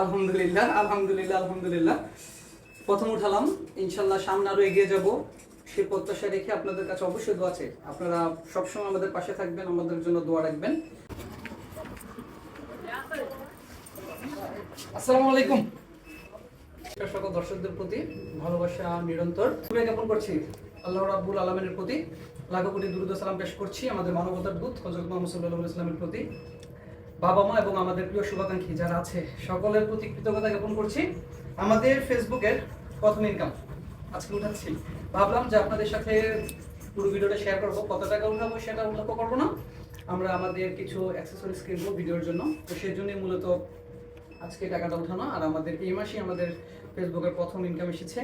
আলহামদুলিল্লাহ আলহামদুলিল্লাহ আলহামদুলিল্লাহ। প্রথম উঠালাম। ইনশাল্লাহ সামনে আরও এগিয়ে যাব। প্রত্যাশা রেখে আপনাদের কাছে অবশ্যই দোয়া আছে আপনারা সবসময় আমাদের পাশে থাকবেন, আমাদের জন্য দোয়া রাখবেন। আসসালামু আলাইকুম। সকল দর্শকদের প্রতি ভালোবাসা নিরন্তর। জ্ঞাপন করছি। আল্লাহ রাব্বুল আলমের প্রতি লাখো কোটি দুরুদ সালাম পেশ করছি আমাদের মানবতার দূত হজরত মোহাম্মদ আলাইহি ইসলামের প্রতি। বাবা মা এবং আমাদের প্রিয় শুভাকাঙ্ক্ষী যারা আছে, সকলের প্রতি কৃতজ্ঞতা জ্ঞাপন করছি। আমাদের ফেসবুকের প্রথম ইনকাম আজকে উঠাচ্ছি। ভাবলাম যে আপনাদের সাথে পুরো ভিডিওটা শেয়ার করব। কত টাকা উঠাবো সেটা উল্লেখ করব না। আমরা আমাদের কিছু অ্যাক্সেসরিজ কিনবো ভিডিওর জন্য। তো সেই জন্যই মূলত আজকে টাকাটা উঠানো আর আমাদের এই মাসে আমাদের ফেসবুকের প্রথম ইনকাম এসেছে।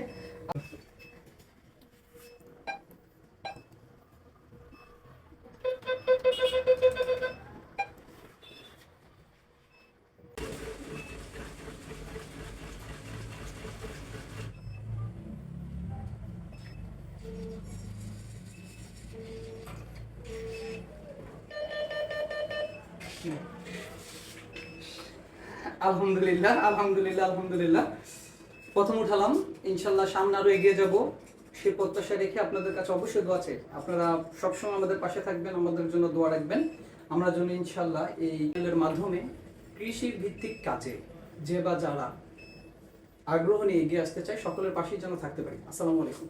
আলহামদুলিল্লাহ আলহামদুলিল্লাহ আলহামদুলিল্লাহ। প্রথম উঠালাম। ইনশাল্লাহ সামনে আরও এগিয়ে যাব। সেই প্রত্যাশা রেখে আপনাদের কাছে অবশ্যই দোয়া আছে আপনারা সবসময় আমাদের পাশে থাকবেন, আমাদের জন্য দোয়া রাখবেন। আমরা যেন ইনশাল্লাহ এই চ্যানেলের মাধ্যমে কৃষি ভিত্তিক কাজে যে বা যারা আগ্রহ নিয়ে এগিয়ে আসতে চায়, সকলের পাশেই যেন থাকতে পারি। আসসালামু আলাইকুম।